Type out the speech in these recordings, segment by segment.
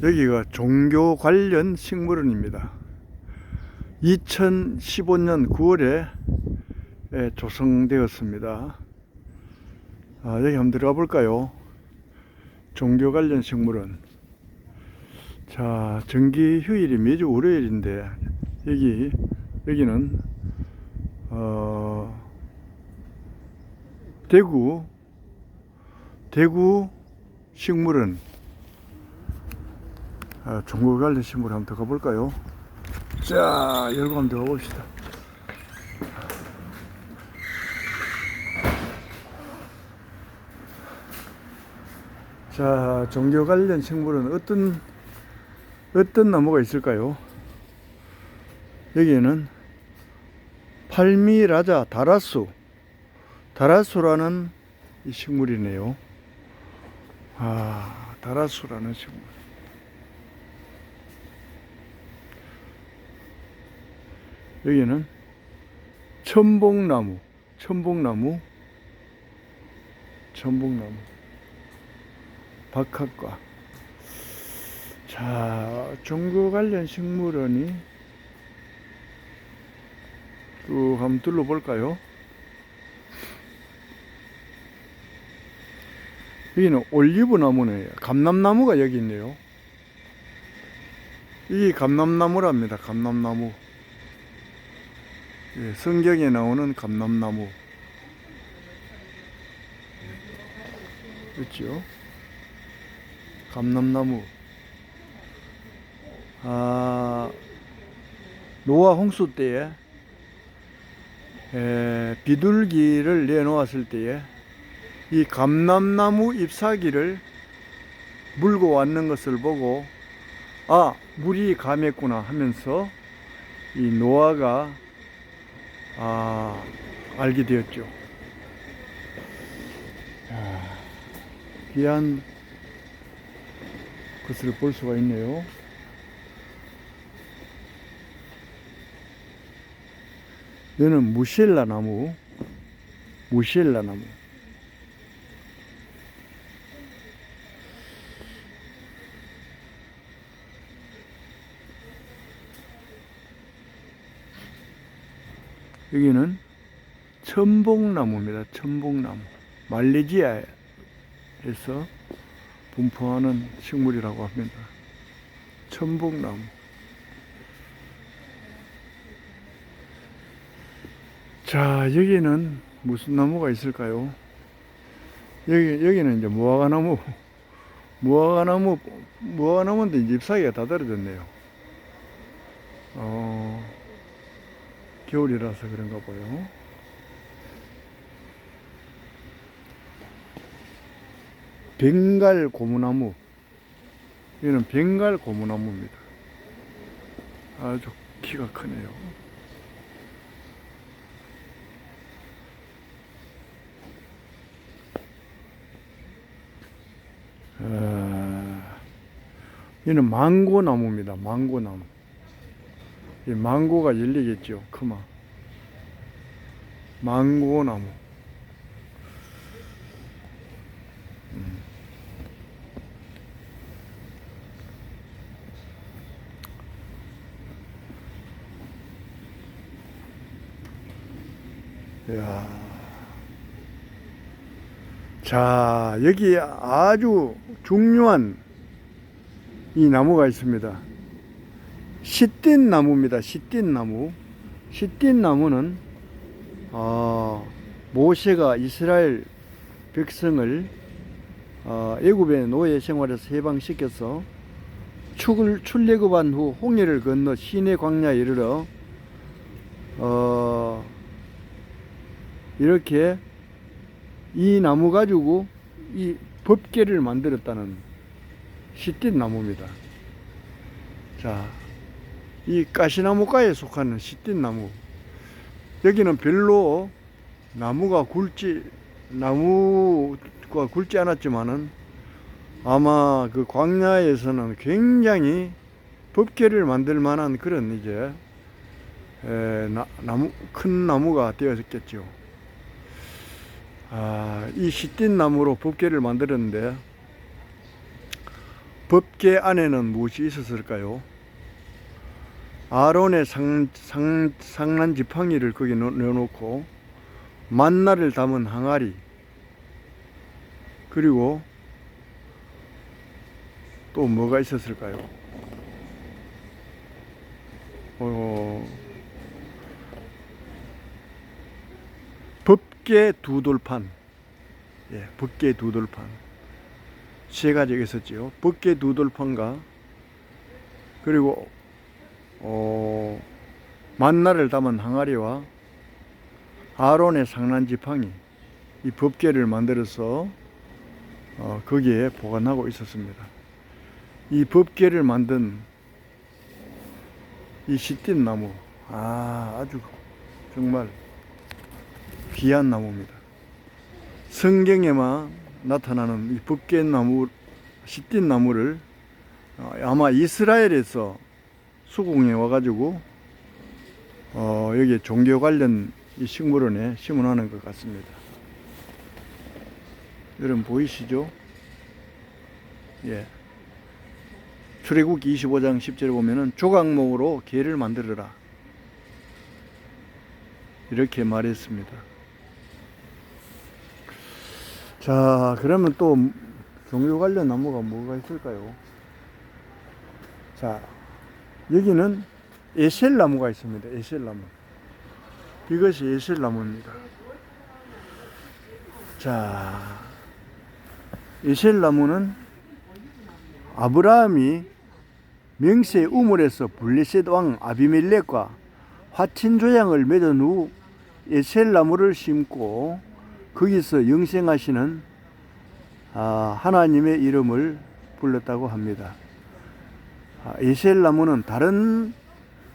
여기가 종교 관련 식물원입니다. 2015년 9월에 조성되었습니다. 아, 여기 한번 들어가 볼까요? 종교 관련 식물원. 자, 정기 휴일이 매주 월요일인데 여기 여기는 어, 대구 대구 식물원 아, 종교 관련 식물원 한번 들어가 볼까요? 자, 열고 한번 들어가 봅시다. 자, 종교 관련 식물은 어떤 어떤 나무가 있을까요? 여기에는 팔미라자 다라수 다라수라는 이 식물이네요. 아, 다라수라는 식물. 여기는 천봉나무, 천봉나무, 천봉나무, 박학과. 자, 종교 관련 식물원이 쭉 한번 둘러볼까요? 여기는 올리브 나무네요. 감남나무가 여기 있네요. 이 감남나무랍니다. 감남나무. 예, 성경에 나오는 감남나무. 그렇죠? 감남나무. 아, 노아 홍수 때에 에, 비둘기를 내놓았을 때에 이 감남나무 잎사귀를 물고 왔는 것을 보고 아 물이 감했구나 하면서 이 노아가 아 알게 되었죠. 자, 귀한 것을 볼 수가 있네요. 얘는 무실라 나무, 무실라 나무. 여기는 천봉나무입니다. 천봉나무. 말레이시아에서 분포하는 식물이라고 합니다. 천봉나무. 자, 여기는 무슨 나무가 있을까요? 여기, 여기는 이제 무화과나무. 무화과나무, 무화과나무인데 잎사귀가 다 떨어졌네요. 어, 겨울이라서 그런가 봐요. 벵갈 고무나무. 이는 벵갈 고무나무입니다. 아주 키가 크네요. 아, 이는 망고나무입니다. 망고나무. 이 망고가 열리겠죠. 크마. 망고나무. 음. 이야. 자, 여기 아주 중요한 이 나무가 있습니다. 시띤 나무입니다. 시띤 나무. 시띤 나무는 어, 모세가 이스라엘 백성을 어, 애굽의 노예 생활에서 해방시켜서 축을 출애굽한 후 홍해를 건너 시내 광야에 이르러 어, 이렇게 이 나무 가지고 이 법계를 만들었다는 시띤 나무입니다. 자, 이 가시나무과에 속하는 시띤 나무. 여기는 별로 나무가 굵지 나무가 굵지 않았지만은 아마 그 광야에서는 굉장히 법계를 만들 만한 그런 이제 에, 나, 나무 큰 나무가 되었겠죠. 아, 이 시띤 나무로 법계를 만들었는데 법계 안에는 무엇이 있었을까요? 아론의 상, 상, 상난 지팡이를 거기 넣- 넣어놓고 만나를 담은 항아리 그리고 또 뭐가 있었을까요? 어, 법계 두 돌판 예, 법계 두 돌판 세 가지가 있었지요. 법계 두 돌판과 그리고 어, 만나를 담은 항아리와 아론의 상난 지팡이 이 법계를 만들어서 어, 거기에 보관하고 있었습니다. 이 법계를 만든 이 시틴 나무 아 아주 정말 귀한 나무입니다. 성경에만 나타나는 이 법계 나무 시틴 나무를 어, 아마 이스라엘에서 수공해 와가지고 어, 여기 종교 관련 이 식물원에 심어놓는 것 같습니다. 여러분 보이시죠? 예. 출애굽기 25장 10절에 보면은 조각목으로 개를 만들어라. 이렇게 말했습니다. 자, 그러면 또 종교 관련 나무가 뭐가 있을까요? 자, 여기는 에셀 나무가 있습니다. 에셀 나무. 이것이 에셀 나무입니다. 자, 에셀 나무는 아브라함이 명세 우물에서 블레셋 왕 아비멜렉과 화친 조약을 맺은 후 에셀 나무를 심고 거기서 영생하시는 아, 하나님의 이름을 불렀다고 합니다. 아, 에셀 나무는 다른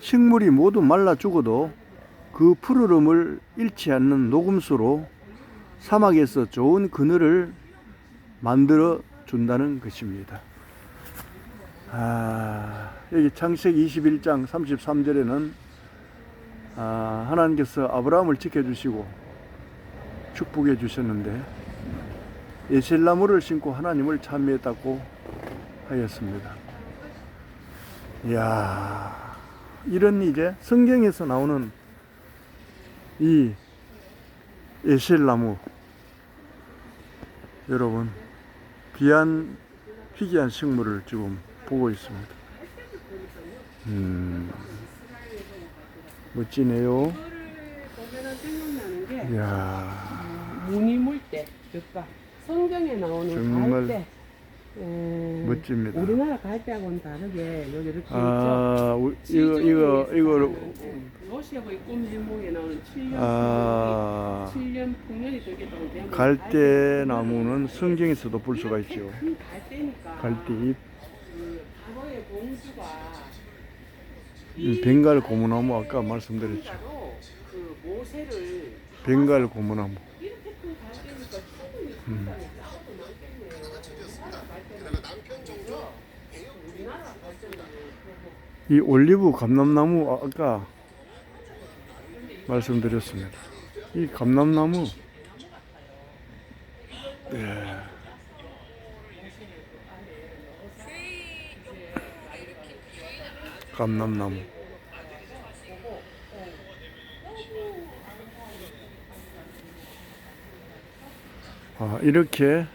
식물이 모두 말라 죽어도 그 푸르름을 잃지 않는 녹음수로 사막에서 좋은 그늘을 만들어 준다는 것입니다. 아, 여기 창세기 21장 33절에는 아, 하나님께서 아브라함을 지켜주시고 축복해 주셨는데 에셀나무를 신고 하나님을 참여했다고 하였습니다. 이야, 이런 이제 성경에서 나오는 이 에셀나무 여러분 귀한 희귀한 식물을 지금 보고 있습니다. 음, 멋지네요. 이야, 무늬 물때 그러니까 성경에 나오는 정말 갈대 에, 멋집니다. 우리나라 갈대하고는 다르게 여기 이렇게 아, 우- 있죠. 이거 이거 이거 러시아의 꿈 제목에 나오는 7년 아, 7년 풍년이 되겠다고 되면 갈대 나무는 성경에서도 볼 수가 있죠. 큰 갈대니까 갈대잎, 그 과거의 공주가 이 벵갈 고무나무 아까 말씀드렸죠. 진짜로 그 모세를 벵갈 고무나무. 이렇게 큰 갈대니까 충분히 음. 싸워도 많겠네요. 우리나라 갈대는 이 올리브 감람나무 아- 아까 말씀드렸습니다. 이 감람나무 예. 감람나무 아, 이렇게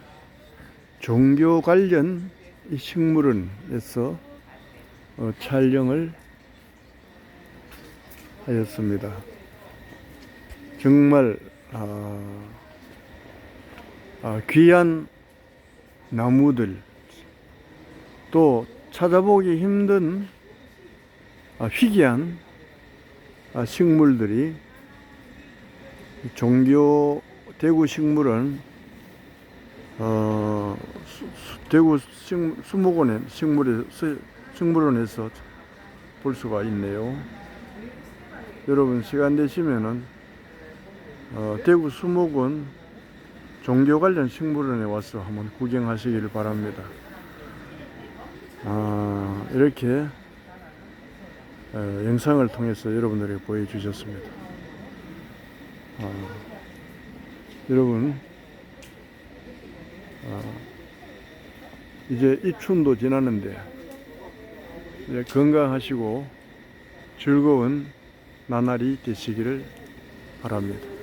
종교 관련 이 식물원에서 어, 촬영을 하였습니다. 정말 아, 아, 귀한 나무들 또 찾아보기 힘든 아, 희귀한 아, 식물들이 종교 대구 식물원 어, 수- 수- 대구 식, 수목원에 식물에 수- 식물원에서 볼 수가 있네요. 여러분 시간 되시면은 어, 대구 수목원 종교 관련 식물원에 와서 한번 구경하시기를 바랍니다. 아, 이렇게 어, 영상을 통해서 여러분들에게 보여주셨습니다. 아, 여러분 어, 이제 입춘도 지나는데 이제 건강하시고 즐거운 나날이 되시기를 바랍니다.